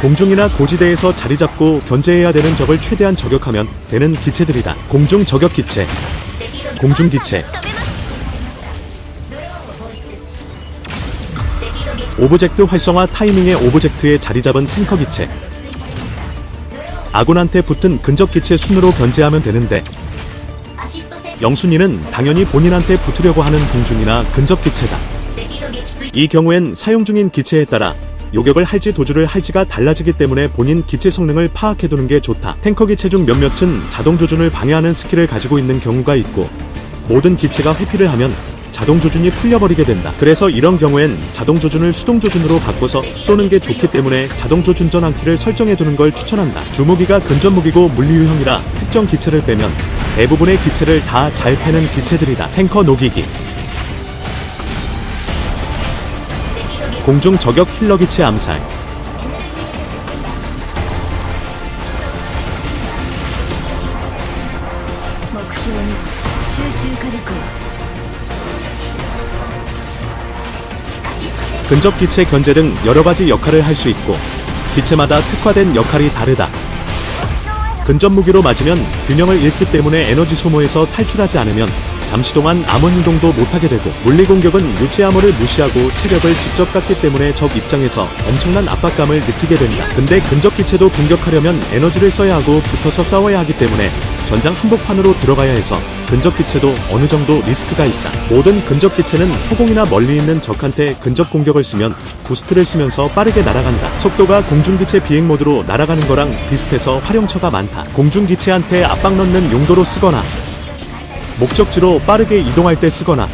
공중이나 고지대에서 자리 잡고 견제해야 되는 적을 최대한 저격하면 되는 기체들이다. 공중 저격 기체, 공중 기체, 오브젝트 활성화 타이밍에 오브젝트에 자리 잡은 탱커 기체. 아군한테 붙은 근접 기체 순으로 견제하면 되는데 영순이는 당연히 본인한테 붙으려고 하는 공중이나 근접 기체다. 이 경우엔 사용 중인 기체에 따라 요격을 할지 도주를 할지가 달라지기 때문에 본인 기체 성능을 파악해두는 게 좋다. 탱커 기 체 중 몇몇은 자동 조준을 방해하는 스킬을 가지고 있는 경우가 있고 모든 기체가 회피를 하면 자동 조준이 풀려버리게 된다. 그래서 이런 경우엔 자동 조준을 수동 조준으로 바꿔서 쏘는 게 좋기 때문에 자동 조준 전환키를 설정해 두는 걸 추천한다. 주무기가 근접 무기고 물리 유형이라 특정 기체를 빼면 대부분의 기체를 다 잘 패는 기체들이다. 탱커 녹이기 공중 저격 힐러 기체 암살 근접 기체 견제 등 여러 가지 역할을 할 수 있고 기체마다 특화된 역할이 다르다. 근접 무기로 맞으면 균형을 잃기 때문에 에너지 소모에서 탈출하지 않으면 잠시 동안 아무 행동도 못하게 되고 물리 공격은 유체 암호를 무시하고 체력을 직접 깎기 때문에 적 입장에서 엄청난 압박감을 느끼게 된다. 근데 근접 기체도 공격하려면 에너지를 써야 하고 붙어서 싸워야 하기 때문에 전장 한복판으로 들어가야 해서 근접 기체도 어느 정도 리스크가 있다. 모든 근접 기체는 허공이나 멀리 있는 적한테 근접 공격을 쓰면 부스트를 쓰면서 빠르게 날아간다. 속도가 공중기체 비행 모드로 날아가는 거랑 비슷해서 활용처가 많다. 공중기체한테 압박 넣는 용도로 쓰거나 목적지로 빠르게 이동할 때 쓰거나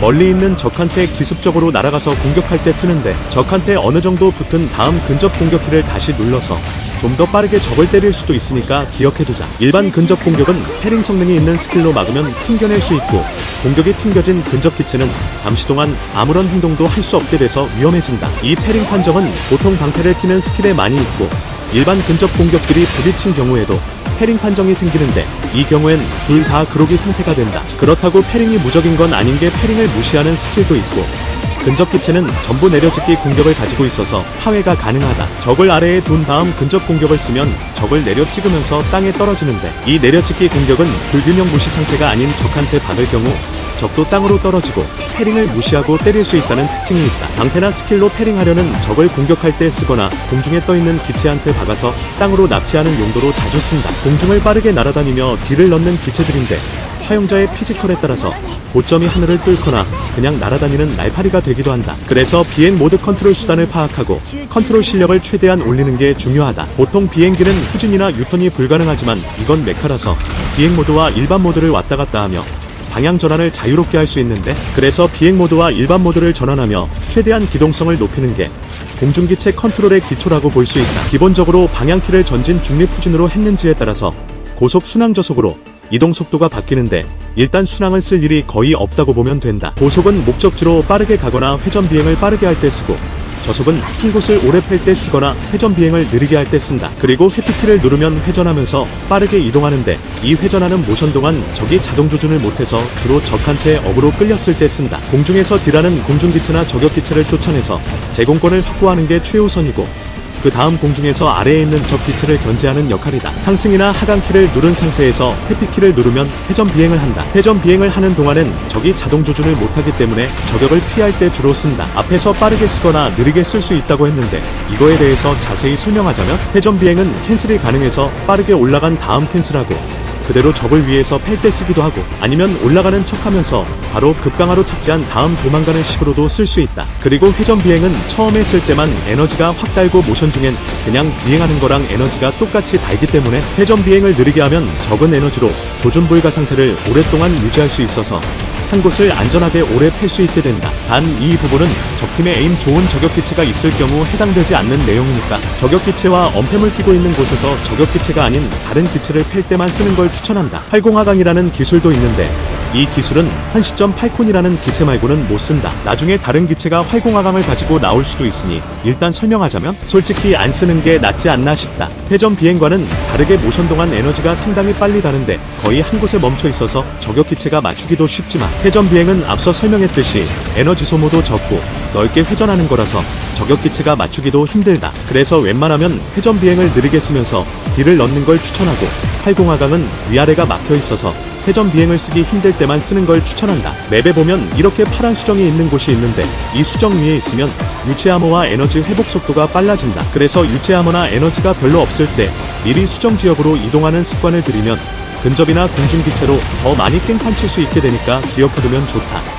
멀리 있는 적한테 기습적으로 날아가서 공격할 때 쓰는데 적한테 어느 정도 붙은 다음 근접 공격키를 다시 눌러서 좀 더 빠르게 적을 때릴 수도 있으니까 기억해두자. 일반 근접 공격은 패링 성능이 있는 스킬로 막으면 튕겨낼 수 있고 공격이 튕겨진 근접 기체는 잠시 동안 아무런 행동도 할 수 없게 돼서 위험해진다. 이 패링 판정은 보통 방패를 키는 스킬에 많이 있고 일반 근접 공격들이 부딪힌 경우에도 패링 판정이 생기는데 이 경우엔 둘 다 그로기 상태가 된다. 그렇다고 패링이 무적인 건 아닌 게 패링을 무시하는 스킬도 있고 근접 기체는 전부 내려찍기 공격을 가지고 있어서 파괴가 가능하다. 적을 아래에 둔 다음 근접 공격을 쓰면 적을 내려 찍으면서 땅에 떨어지는데 이 내려찍기 공격은 불균형 무시 상태가 아닌 적한테 받을 경우 적도 땅으로 떨어지고 패링을 무시하고 때릴 수 있다는 특징이 있다. 방패나 스킬로 패링하려는 적을 공격할 때 쓰거나 공중에 떠 있는 기체한테 박아서 땅으로 납치하는 용도로 자주 쓴다. 공중을 빠르게 날아다니며 딜을 넣는 기체들인데 사용자의 피지컬에 따라서 고점이 하늘을 뚫거나 그냥 날아다니는 날파리가 되기도 한다. 그래서 비행 모드 컨트롤 수단을 파악하고 컨트롤 실력을 최대한 올리는 게 중요하다. 보통 비행기는 후진이나 유턴이 불가능하지만 이건 메카라서 비행 모드와 일반 모드를 왔다 갔다 하며 방향 전환을 자유롭게 할 수 있는데 그래서 비행 모드와 일반 모드를 전환하며 최대한 기동성을 높이는 게 공중기체 컨트롤의 기초라고 볼 수 있다. 기본적으로 방향키를 전진 중립 후진으로 했는지에 따라서 고속 순항 저속으로 이동 속도가 바뀌는데 일단 순항을 쓸 일이 거의 없다고 보면 된다. 고속은 목적지로 빠르게 가거나 회전 비행을 빠르게 할 때 쓰고 저속은 한 곳을 오래 팰때 쓰거나 회전 비행을 느리게 할 때 쓴다. 그리고 회피키를 누르면 회전하면서 빠르게 이동하는데 이 회전하는 모션 동안 적이 자동 조준을 못해서 주로 적한테 업으로 끌렸을 때 쓴다. 공중에서 딜하는 공중기체나 저격기체를 쫓아내서 제공권을 확보하는 게 최우선이고 그 다음 공중에서 아래에 있는 적 기체를 견제하는 역할이다. 상승이나 하강키를 누른 상태에서 회피키를 누르면 회전 비행을 한다. 회전 비행을 하는 동안엔 적이 자동 조준을 못하기 때문에 저격을 피할 때 주로 쓴다. 앞에서 빠르게 쓰거나 느리게 쓸 수 있다고 했는데 이거에 대해서 자세히 설명하자면 회전 비행은 캔슬이 가능해서 빠르게 올라간 다음 캔슬하고 그대로 적을 위해서 팰 때 쓰기도 하고 아니면 올라가는 척하면서 바로 급강하로 착지한 다음 도망가는 식으로도 쓸 수 있다. 그리고 회전 비행은 처음에 쓸 때만 에너지가 확 달고 모션 중엔 그냥 비행하는 거랑 에너지가 똑같이 달기 때문에 회전 비행을 느리게 하면 적은 에너지로 조준 불가 상태를 오랫동안 유지할 수 있어서 한 곳을 안전하게 오래 팰수 있게 된다. 단 이 부분은 적팀에 에임 좋은 저격기체가 있을 경우 해당되지 않는 내용이니까 저격기체와 엄폐물 끼고 있는 곳에서 저격기체가 아닌 다른 기체를 팰 때만 쓰는 걸 추천한다. 활공하강이라는 기술도 있는데 이 기술은 한 시점 8콘이라는 기체 말고는 못 쓴다. 나중에 다른 기체가 활공화강을 가지고 나올 수도 있으니 일단 설명하자면 솔직히 안 쓰는 게 낫지 않나 싶다. 회전 비행과는 다르게 모션 동안 에너지가 상당히 빨리 다른데 거의 한 곳에 멈춰 있어서 저격 기체가 맞추기도 쉽지만 회전 비행은 앞서 설명했듯이 에너지 소모도 적고 넓게 회전하는 거라서 저격 기체가 맞추기도 힘들다. 그래서 웬만하면 회전 비행을 느리게 쓰면서 딜을 넣는 걸 추천하고 활공화강은 위아래가 막혀 있어서 회전 비행을 쓰기 힘들 때만 쓰는 걸 추천한다. 맵에 보면 이렇게 파란 수정이 있는 곳이 있는데 이 수정 위에 있으면 유체 암호와 에너지 회복 속도가 빨라진다. 그래서 유체 암호나 에너지가 별로 없을 때 미리 수정 지역으로 이동하는 습관을 들이면 근접이나 공중 기체로 더 많이 깽판 칠 수 있게 되니까 기억해두면 좋다.